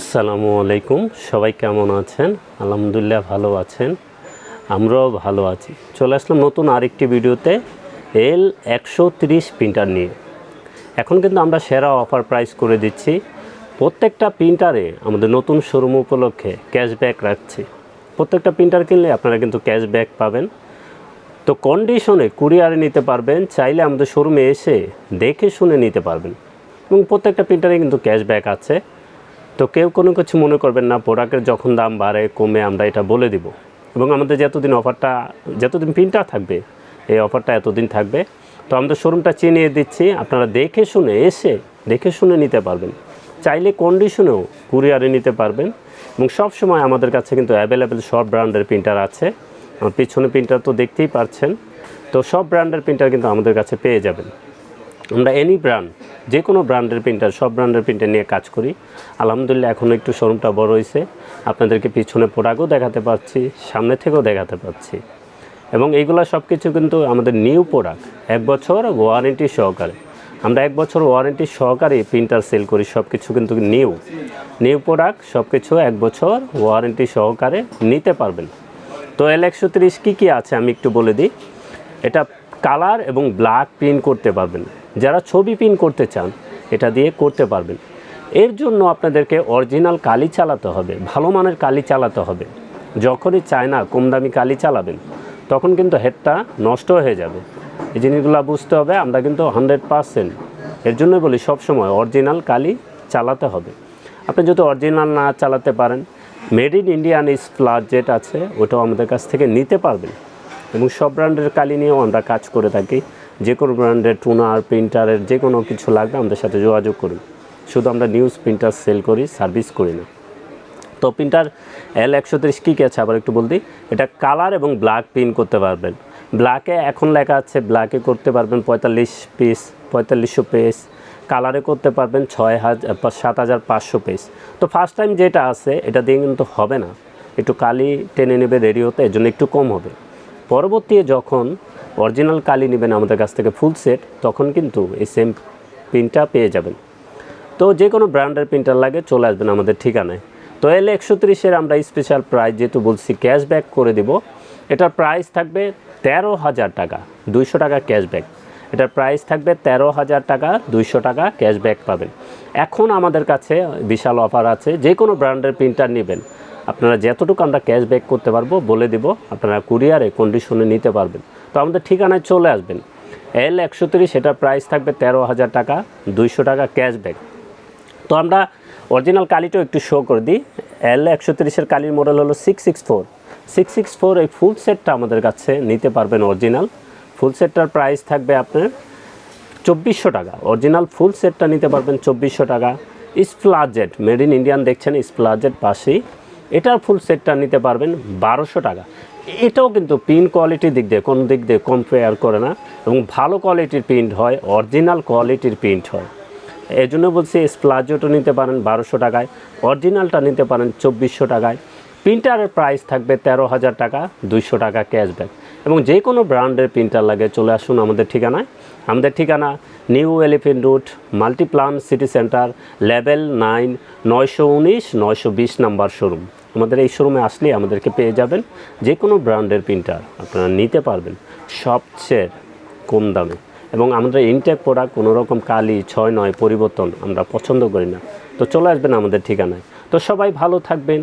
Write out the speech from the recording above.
আসসালামু আলাইকুম। সবাই কেমন আছেন? আলহামদুলিল্লাহ ভালো আছেন। আমরাও ভালো আছি। চলে আসলাম নতুন আরেকটি ভিডিওতে এল একশো প্রিন্টার নিয়ে। এখন কিন্তু আমরা সেরা অফার প্রাইস করে দিচ্ছি। প্রত্যেকটা প্রিন্টারে আমাদের নতুন শোরুম উপলক্ষে ক্যাশব্যাক রাখছি। প্রত্যেকটা প্রিন্টার কিনলে আপনারা কিন্তু ক্যাশব্যাক পাবেন। তো কন্ডিশনে কুরিয়ারে নিতে পারবেন, চাইলে আমাদের শোরুমে এসে দেখে শুনে নিতে পারবেন। এবং প্রত্যেকটা প্রিন্টারে কিন্তু ক্যাশব্যাক আছে। তো কেউ কোনো কিছু মনে করবেন না, প্রোডাক্টের যখন দাম বাড়ে, কমে, আমরা এটা বলে দিব। এবং আমাদের যতদিন অফারটা, যতদিন প্রিন্টার থাকবে, এই অফারটা এতদিন থাকবে, তো আমাদের শোরুমটা চিনিয়ে দিচ্ছি, আপনারা দেখে শুনে এসে, দেখে শুনে নিতে পারবেন। চাইলে কন্ডিশনেও কুরিয়ারে নিতে পারবেন। এবং সব সময় আমাদের কাছে কিন্তু অ্যাভেলেবেল সব ব্র্যান্ডের প্রিন্টার আছে। পিছনে প্রিন্টার তো দেখতেই পারছেন। তো সব ব্র্যান্ডের প্রিন্টার কিন্তু আমাদের কাছে পেয়ে যাবেন। আমরা এনি ব্র্যান্ড যে কোনো ব্র্যান্ডের প্রিন্টার সব ব্র্যান্ডের প্রিন্টার নিয়ে কাজ করি। আলহামদুলিল্লাহ, এখন একটু শোরুমটা বড় হয়েছে আপনাদেরকে পিছনে প্রোডাক্টও দেখাতে পারছি সামনে থেকেও দেখাতে পারছি এবং এইগুলো সব কিছু কিন্তু আমাদের নিউ প্রোডাক্ট এক বছর ওয়ারেন্টি সহকারে। আমরা এক বছর ওয়ারেন্টি সহকারে প্রিন্টার সেল করি সব কিছু কিন্তু নিউ নিউ প্রোডাক্ট সব কিছু এক বছর ওয়ারেন্টি সহকারে নিতে পারবেন। তো এল একশো তিরিশ কী কী আছে আমি একটু বলে দিই। এটা কালার এবং ব্ল্যাক প্রিন্ট করতে পারবেন। যারা ছবি প্রিন্ট করতে চান, এটা দিয়ে করতে পারবেন। এর জন্য আপনাদেরকে অরিজিনাল কালি চালাতে হবে, ভালো মানের কালি চালাতে হবে। যখনই চায় না কম দামি কালি চালাবেন, তখন কিন্তু হেডটা নষ্ট হয়ে যাবে। এই জিনিসগুলো বুঝতে হবে, আমরা কিন্তু হান্ড্রেড পারসেন্ট। এর জন্যই বলি, সবসময় অরিজিনাল কালি চালাতে হবে। আপনি যদি অরিজিনাল না চালাতে পারেন, মেড ইন ইন্ডিয়ান স্প্লাস যেটা আছে, ওটাও আমাদের কাছ থেকে নিতে পারবেন। এবং সব ব্র্যান্ডের কালি নিয়েও আমরা কাজ করে থাকি। যে কোনো ব্র্যান্ডের টুনার, প্রিন্টারের যে কোনো কিছু লাগবে আমাদের সাথে যোগাযোগ করুন। শুধু আমরা নিউজ প্রিন্টার সেল করি, সার্ভিস করি না। তো প্রিন্টার এল একশো তিরিশ কী কী আছে? আবার একটু বলতে এটা কালার এবং ব্ল্যাক প্রিন্ট করতে পারবেন। ব্ল্যাকে এখন লেখা আছে, ব্ল্যাকে করতে পারবেন পঁয়তাল্লিশ পিস, পঁয়তাল্লিশশো পিস। কালারে করতে পারবেন ছয় হাজার সাত হাজার পাঁচশো পিস। তো ফার্স্ট টাইম যেটা আছে, এটা দিয়ে কিন্তু হবে না। একটু কালি টেনে নেবে রেডিওতে, এর জন্য একটু কম হবে। পরবর্তী যখন অরিজিনাল কালি নেবেন আমাদের কাছ থেকে ফুল সেট, তখন কিন্তু এই সেম প্রিন্টটা পেয়ে যাবেন। তো যে কোনো ব্র্যান্ডের প্রিন্টার লাগে চলে আসবেন আমাদের ঠিকানায়। তো এল একশো তিরিশের আমরা স্পেশাল প্রাইস যেহেতু বলছি ক্যাশব্যাক করে দিব। এটার প্রাইস থাকবে তেরো হাজার টাকা, দুইশো টাকা ক্যাশব্যাক এটার প্রাইস থাকবে তেরো হাজার টাকা, দুইশো টাকা ক্যাশব্যাক পাবেন। এখন আমাদের কাছে বিশাল অফার আছে, যে কোনো ব্র্যান্ডের প্রিন্টার নেবেন। আপনারা যতটুকু আমরা ক্যাশব্যাক করতে পারব বলে দিব, আপনারা কুরিয়ারে কন্ডিশনে নিতে পারবেন। তো আমাদের ঠিকানায় চলে আসবেন। এল একশো তিরিশ এটার প্রাইস থাকবে তেরো হাজার টাকা, দুইশো টাকা ক্যাশব্যাক তো আমরা অরিজিনাল কালিটাও একটু শো করে দিই। এল একশো তিরিশের কালির মডেল হলো six six four six six four এই ফুল সেটটা আমাদের কাছে নিতে পারবেন অরিজিনাল ফুল সেটটার প্রাইস থাকবে আপনার চব্বিশশো টাকা। অরিজিনাল ফুল সেটটা নিতে পারবেন চব্বিশশো টাকা। স্প্লাজেট মেড ইন ইন্ডিয়ান দেখছেন স্প্লাজেট পাশেই। এটার ফুল সেটটা নিতে পারবেন বারোশো টাকা। এটাও কিন্তু প্রিন্ট কোয়ালিটির দিক দিয়ে, কোনো দিক দিয়ে কম্পেয়ার করে না, এবং ভালো কোয়ালিটির প্রিন্ট হয় অরিজিনাল কোয়ালিটির প্রিন্ট হয়। এই জন্য বলছি স্প্লাজোটা নিতে পারেন বারোশো টাকায় অরিজিনালটা নিতে পারেন চব্বিশশো টাকায়। প্রিন্টারের প্রাইস থাকবে তেরো হাজার টাকা, দুইশো টাকা ক্যাশব্যাক এবং যে কোনো ব্র্যান্ডের প্রিন্টার লাগে, চলে আসুন আমাদের ঠিকানায়। আমাদের ঠিকানা new elephant road Multiplan city centre level nine নয়শো উনিশ, নয়শো বিশ নাম্বার শোরুম আমাদের এই শোরুমে আসলে আমাদেরকে পেয়ে যাবেন যে কোনো ব্র্যান্ডের প্রিন্টার আপনারা নিতে পারবেন সবচেয়ে কম দামে। এবং আমাদের ইনটেক প্রোডাক্ট কোনো রকম কালি, ছয় নয়, পরিবর্তন আমরা পছন্দ করি না। তো চলে আসবেন আমাদের ঠিকানায়। তো সবাই ভালো থাকবেন।